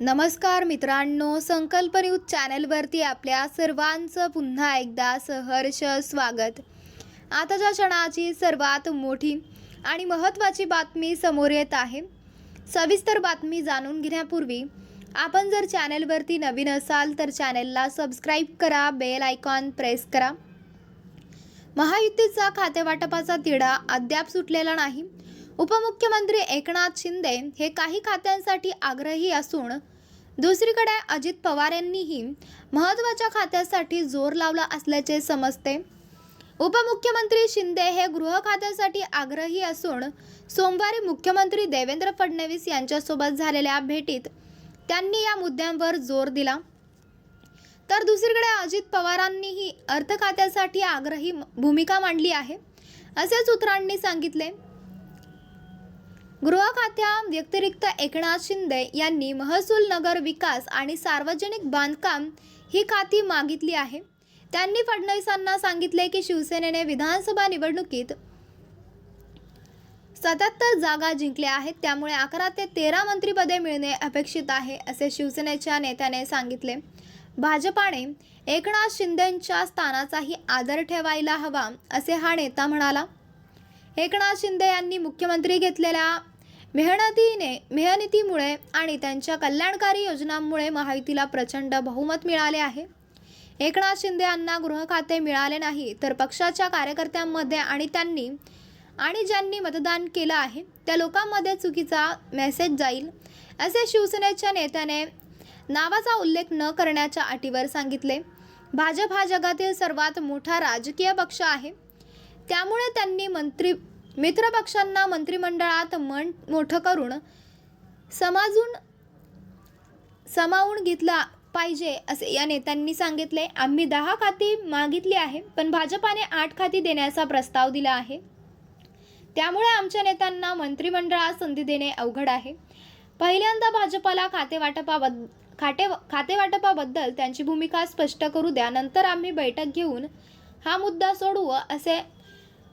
नमस्कार मित्रांनो संकल्प न्यूज चॅनलवरती आपल्या सर्वांचं पुन्हा एकदा सहर्ष स्वागत. आताच्या क्षणाची सर्वात मोठी आणि महत्त्वाची बातमी समोर येत आहे सविस्तर बातमी जाणून घेण्यापूर्वी आपण जर चॅनलवरती नवीन असाल तर चॅनलला सबस्क्राईब करा बेल आयकॉन प्रेस करा. महायुतीचा खातेवाटपाचा तिढा अद्याप सुटलेला नाही उपमुख्यमंत्री एकनाथ शिंदे हे काही खात्यांसाठी आग्रही असून दुसरीकडे अजित पवार यांनीही महत्त्वाच्या खात्यासाठी जोर लावला असल्याचे समजते. उपमुख्यमंत्री शिंदे हे गृह खात्यासाठी आग्रही असून सोमवारी मुख्यमंत्री देवेंद्र फडणवीस यांच्यासोबत झालेल्या भेटीत त्यांनी या मुद्द्यांवर जोर दिला. तर दुसरीकडे अजित पवारांनीही अर्थ खात्यासाठी आग्रही भूमिका मांडली आहे असे सूत्रांनी सांगितले. गृह खात्या व्यतिरिक्त एकनाथ शिंदे यांनी महसूल नगर विकास आणि सार्वजनिक बांधकाम ही खाती मागितली आहे. त्यांनी फडणवीसांना सांगितले की शिवसेनेने विधानसभा निवडणुकीत सत्याहत्तर जागा जिंकल्या आहेत. त्यामुळे अकरा ते तेरा मंत्रिपदे मिळणे अपेक्षित आहे असे शिवसेनेच्या नेत्याने सांगितले. भाजपाने एकनाथ शिंदेंच्या स्थानाचाही आदर ठेवायला हवा असे हा नेता म्हणाला. एकनाथ शिंदे यांनी मुख्यमंत्री घेतलेल्या मेहनतीने मेहनतीमुळे आणि त्यांच्या कल्याणकारी योजनांमुळे महायुतीला प्रचंड बहुमत मिळाले आहे. एकनाथ शिंदे यांना गृह खाते मिळाले नाही तर पक्षाच्या कार्यकर्त्यांमध्ये आणि त्यांनी आणि ज्यांनी मतदान केलं आहे त्या लोकांमध्ये चुकीचा मेसेज जाईल असे शिवसेनेच्या नेत्याने नावाचा उल्लेख न करण्याच्या अटीवर सांगितले. भाजप हा जगातील सर्वात मोठा राजकीय पक्ष आहे. त्यामुळे त्यांनी मंत्री मित्रपक्षांना मंत्रिमंडळात मन मोठं करून समाजून समावून घेतला पाहिजे असे या नेत्यांनी सांगितले. आम्ही दहा खाती मागितली आहे पण भाजपाने आठ खाती देण्याचा प्रस्ताव दिला आहे. त्यामुळे आमच्या नेत्यांना मंत्रिमंडळात संधी देणे अवघड आहे. पहिल्यांदा भाजपाला खातेवाटपाबद्द खाते खातेवाटपाबद्दल त्यांची भूमिका स्पष्ट करू द्या. नंतर आम्ही बैठक घेऊन हा मुद्दा सोडवू असे